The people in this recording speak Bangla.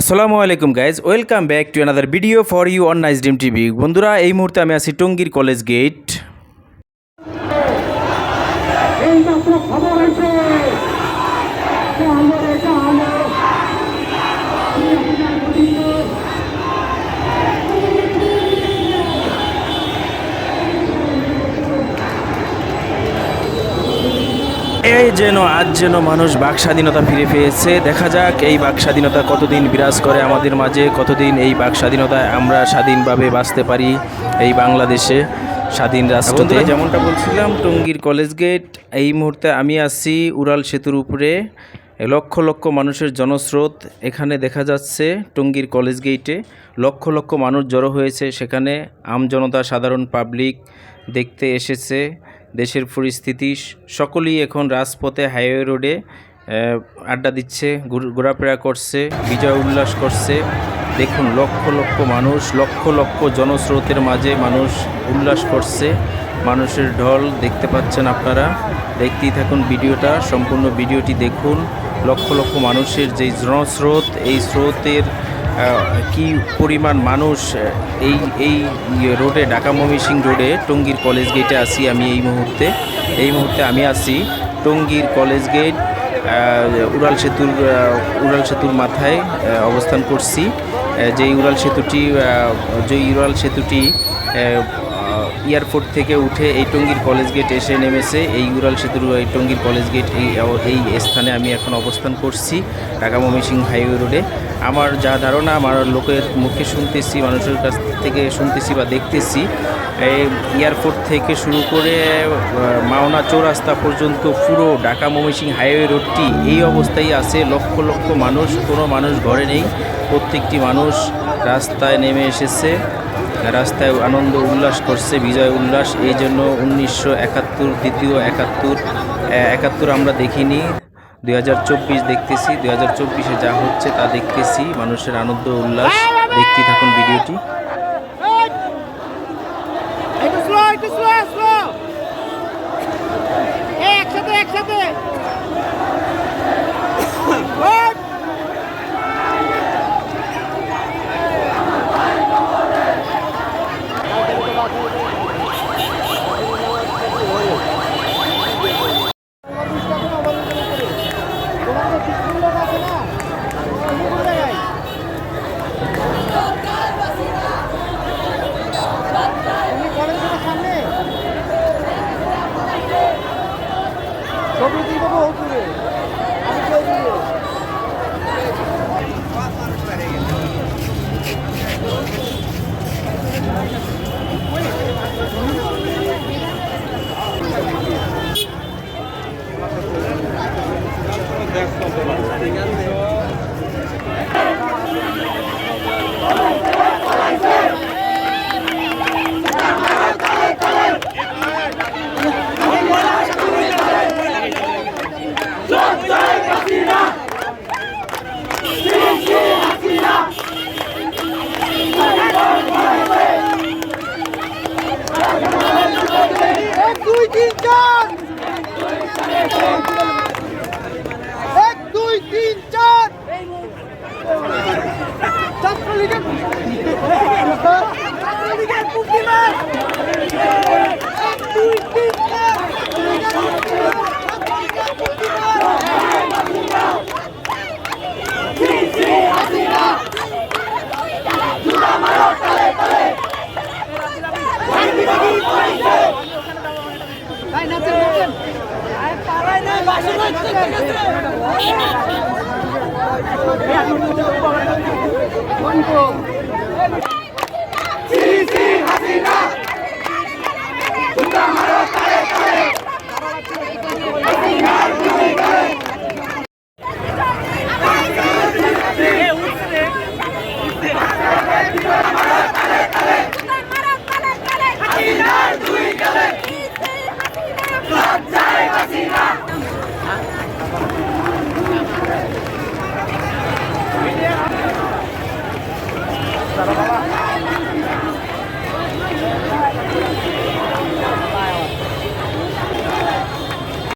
আসসালামু আলাইকুম guys welcome back to another video for you on nice dim TV বন্ধুরা, এই মুহূর্তে আমি আছি টঙ্গীর কলেজ গেট এই মাত্র খবর হয়েছে যে আমার এটা হলো এই যেন আজ যেন মানুষ বাক স্বাধীনতা ফিরে পেয়েছে। দেখা যাক এই বাক স্বাধীনতা কতদিন বিরাজ করে আমাদের মাঝে কতদিন এই বাক স্বাধীনতায় আমরা স্বাধীনভাবে বাঁচতে পারি এই বাংলাদেশে স্বাধীন রাষ্ট্রতে। যেমনটা বলছিলাম টঙ্গীর কলেজ গেট এই মুহূর্তে আমি আছি উড়াল সেতুর উপরে। লক্ষ লক্ষ মানুষের জনস্রোত এখানে দেখা যাচ্ছে টঙ্গীর কলেজ গেটে। লক্ষ লক্ষ মানুষ জড়ো হয়েছে সেখানে। আমজনতা সাধারণ পাবলিক দেখতে এসেছে। দেশের পরিস্থিতি, সকলেই এখন রাজপথে হাইওয়ে রোডে আড্ডা দিচ্ছে, ঘুর- ঘোরাফেরা করছে, বিজয় উল্লাস করছে। দেখুন, লক্ষ লক্ষ মানুষ, লক্ষ লক্ষ জনস্রোতের মাঝে মানুষ উল্লাস করছে। মানুষের ঢল দেখতে পাচ্ছেন আপনারা। দেখতেই থাকুন ভিডিওটা, সম্পূর্ণ ভিডিওটি দেখুন। লক্ষ লক্ষ মানুষের যেই জনস্রোত, এই স্রোতের কি পরিমাণ মানুষ এই এই রোডে, ঢাকা ময়মনসিং রোডে, টঙ্গীর কলেজ গেটে আসি আমি এই মুহূর্তে। এই মুহূর্তে আমি আসি টঙ্গীর কলেজ গেট উড়াল সেতুর উড়াল সেতুর মাথায় অবস্থান করছি। যেই উড়াল সেতুটি যেই উড়াল সেতুটি এয়ারপোর্ট থেকে উঠে এই টঙ্গীর কলেজ গেট এসে নেমেছে। এই উড়াল সেতুর এই টঙ্গীর কলেজ গেট এই এই স্থানে আমি এখন অবস্থান করছি ঢাকা ময়মনসিংহ হাইওয়ে রোডে। আমার যা ধারণা, আমার লোকের মুখে শুনতেছি, মানুষের কাছ থেকে শুনতেছি বা দেখতেছি, এই এয়ারপোর্ট থেকে শুরু করে মাওনা চৌরাস্তা পর্যন্ত পুরো ঢাকা ময়মনসিংহ হাইওয়ে রোডটি এই অবস্থায় আছে। লক্ষ লক্ষ মানুষ, কোনো মানুষ ঘরে নেই। প্রত্যেকটি মানুষ রাস্তায় নেমে এসেছে। রাস্তায় আনন্দ উল্লাস করছে বিজয় উল্লাস এই জন্য উনিশশো একাত্তর দ্বিতীয় একাত্তর একাত্তর আমরা দেখিনি দুই দেখতেছি দুই হাজার চব্বিশে যা হচ্ছে তা দেখতেছি মানুষের আনন্দ উল্লাস দেখতে থাকুন ভিডিওটি ছবি তুলবো বহুত দূরে দুই তিন চার ভাই নাচেন Gracias.